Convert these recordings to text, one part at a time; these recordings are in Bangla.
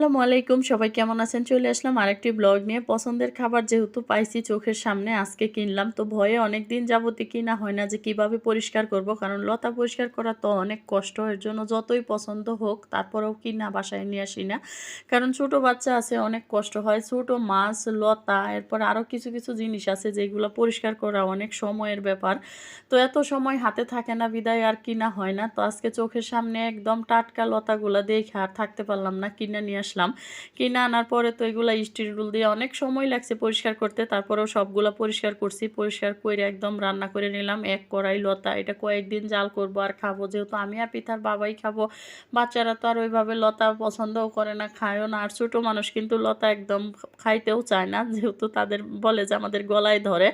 আসসালামু আলাইকুম, সবাই কেমন আছেন? চলে আসলাম আরেকটি ব্লগ নিয়ে। পছন্দের খাবার যেহেতু পাইছি চোখের সামনে, আজকে কিনলাম। তো ভয়ে অনেক দিন যাবতই কিনা হয় না যে কীভাবে পরিষ্কার করব, কারণ লতা পরিষ্কার করা তো অনেক কষ্ট। এর জন্য যতই পছন্দ হোক, তারপরেও কিনা বাসায় নিয়ে আসি না। কারণ ছোট বাচ্চা আছে, অনেক কষ্ট হয়। ছোট মাছ, লতা, এরপর আরও কিছু কিছু জিনিস আছে যেগুলো পরিষ্কার করা অনেক সময়ের ব্যাপার। তো এত সময় হাতে থাকে না, বিদায় আর কিনা হয় না। তো আজকে চোখের সামনে একদম টাটকা লতাগুলো দেখে আর থাকতে পারলাম না, কিনা নিয়ে আসলাম। কিনে আনার পরে তো এগুলো স্টিল রুল দিয়ে অনেক সময় লাগছে পরিষ্কার করতে। তারপরেও সবগুলো পরিষ্কার করছি, পরিষ্কার করে একদম রান্না করে নিলাম। এক কড়াই লতা, এটা কয়েকদিন জাল করব আর খাব। যেহেতু আমি আর পিতার বাবাই খাব, বাচ্চারা তো আর ওইভাবে লতা পছন্দও করে না, খায়ও না। আর ছোটো মানুষ কিন্তু লতা একদম খাইতেও চায় না, যেহেতু তাদের বলে যে আমাদের গলায় ধরে।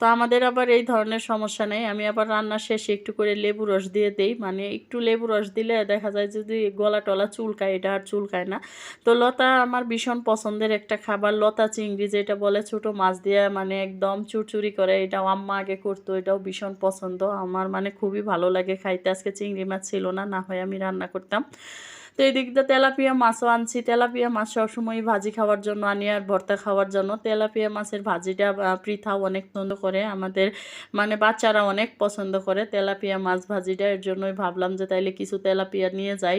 তো আমাদের আবার এই ধরনের সমস্যা নেই। আমি আবার রান্না শেষে একটু করে লেবু রস দিয়ে দেই। মানে একটু লেবু রস দিলে দেখা যায় যদি গলা টলা চুলকায়, এটা আর চুলকায় না। তো লতা আমার ভীষণ পছন্দের একটা খাবার। লতা চিংড়ি যেটা বলে, ছোট মাছ দিয়ে মানে একদম চুরচুরি করে, এটাও আম্মা আগে করতো, এটাও ভীষণ পছন্দ। আমার মানে খুবই ভালো লাগে খাইতে। আজকে চিংড়ি মাছ ছিল না না হয় আমি রান্না করতাম। তো এই দিক দিয়ে তেলাপিয়া মাছও আনছি। তেলাপিয়া মাছ সবসময় ভাজি খাওয়ার জন্য আনি আর ভর্তা খাওয়ার জন্য। তেলাপিয়া মাছের ভাজিটা পৃথাও অনেক পছন্দ করে। আমাদের মানে বাচ্চারা অনেক পছন্দ করে তেলাপিয়া মাছ ভাজিটা। এর জন্যই ভাবলাম যে তাইলে কিছু তেলাপিয়া নিয়ে যাই।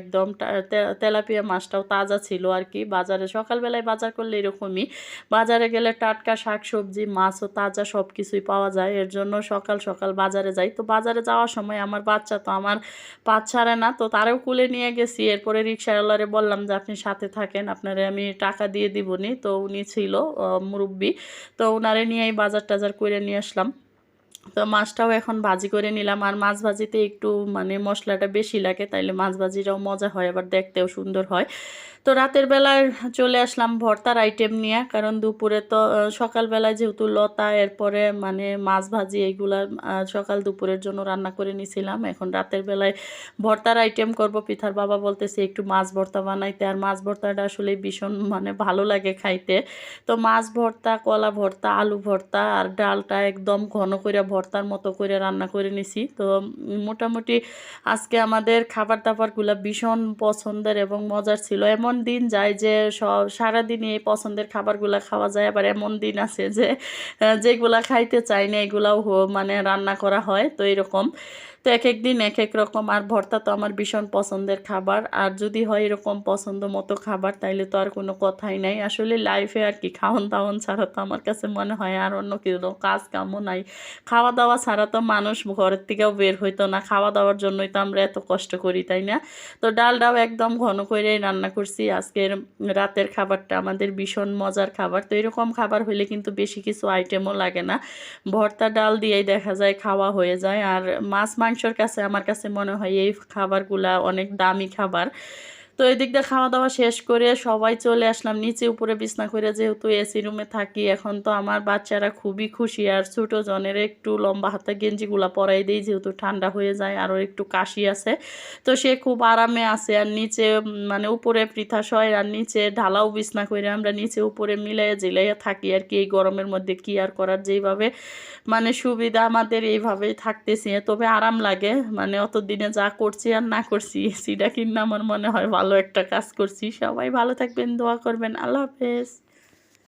একদম তেলাপিয়া মাছটাও তাজা ছিল আর কি। বাজারে, সকালবেলায় বাজার করলে এরকমই। বাজারে গেলে টাটকা শাক সবজি মাছও তাজা সব কিছুই পাওয়া যায়। এর জন্য সকাল সকাল বাজারে যাই। তো বাজারে যাওয়ার সময় আমার বাচ্চা তো আমার পাঁচ ছাড়ে না। তো তারেও কুলে নিয়ে গেছে। গেছি এরপরে রিক্সাওয়ালারে বললাম যে, আপনি সাথে থাকেন, আপনারে আমি টাকা দিয়ে দিবনি তো উনি ছিল মুরব্বী। তো ওনারে নিয়েই বাজার টাজার করে নিয়ে আসলাম। তো মাছটাও এখন ভাজি করে নিলাম। আর মাছ ভাজিতে একটু মানে মশলাটা বেশি লাগে, তাইলে মাছ ভাজিটাও মজা হয়, আবার দেখতেও সুন্দর হয়। তো রাতের বেলায় চলে আসলাম ভর্তার আইটেম নিয়ে, কারণ দুপুরে তো সকালবেলায় যেহেতু লতা, এরপরে মানে মাছ ভাজি এইগুলা সকাল দুপুরের জন্য রান্না করে নিছিলাম। এখন রাতের বেলায় ভর্তার আইটেম করব। পিঠার বাবা বলতেছে একটু মাছ ভর্তা বানাইতে। আর মাছ ভর্তাটা আসলে ভীষণ মানে ভালো লাগে খাইতে। তো মাছ ভর্তা, কলা ভর্তা, আলু ভর্তা, আর ডালটা একদম ঘন করে ভর্তার মতো করে রান্না করে নিছি। তো মোটামুটি আজকে আমাদের খাবার দাবারগুলো ভীষণ পছন্দের এবং মজার ছিল। এমন দিন যায় যে সব সারাদিন এই পছন্দের খাবারগুলো খাওয়া যায়। আবার এমন দিন আছে যে যেগুলা খাইতে চাই না, এগুলাও মানে রান্না করা হয়, তো এরকম। তো এক এক দিন এক এক রকম। আর ভর্তা তো আমার ভীষণ পছন্দের খাবার। আর যদি হয় এরকম পছন্দ মতো খাবার, তাইলে তো আর কোনো কথাই নাই। আসলে লাইফে আর কি খাওয়ান দাওয়ান ছাড়া তো আমার কাছে মনে হয় আর অন্য কোনো কাজ কামও নাই। খাওয়া দাওয়া ছাড়া তো মানুষ ঘরের থেকেও বের হইতো না। খাওয়া দাওয়ার জন্যই তো আমরা এত কষ্ট করি, তাই না? তো ডালটাও একদম ঘন করে রান্না করছি। আজকের রাতের খাবারটা আমাদের ভীষণ মজার খাবার। তো এরকম খাবার হইলে কিন্তু বেশি কিছু আইটেমও লাগে না। ভর্তা, ডাল দিয়েই দেখা যায় খাওয়া হয়ে যায়। আর মাছ মাংসর কাছে আমার কাছে মনে হয় এই খাবারগুলা অনেক দামি খাবার। তো এদিক দিয়ে খাওয়া দাওয়া শেষ করে সবাই চলে আসলাম। নিচে উপরে বিছনা করে যেহেতু এসি রুমে থাকি, এখন তো আমার বাচ্চারা খুবই খুশি। আর ছোটো জনের একটু লম্বা হাতে গেঞ্জিগুলা পরাই দিই যেহেতু ঠান্ডা হয়ে যায়, আরও একটু কাশি আছে। তো সে খুব আরামে আছে। আর নিচে মানে উপরে পৃথা সয়, আর নিচে ঢালাও বিছনা করে আমরা নিচে উপরে মিলাইয়া জিলাইয়া থাকি। আর কি এই গরমের মধ্যে কি আর করার? যেইভাবে মানে সুবিধা আমাদের এইভাবেই থাকতেছি। তবে আরাম লাগে মানে অত দিনে যা করছি আর না করছি এসিটা কিনা আমার মনে হয় ভালো একটা কাজ করছি। সবাই ভালো থাকবেন দোয়া করবেন। আল্লাহ হাফেজ।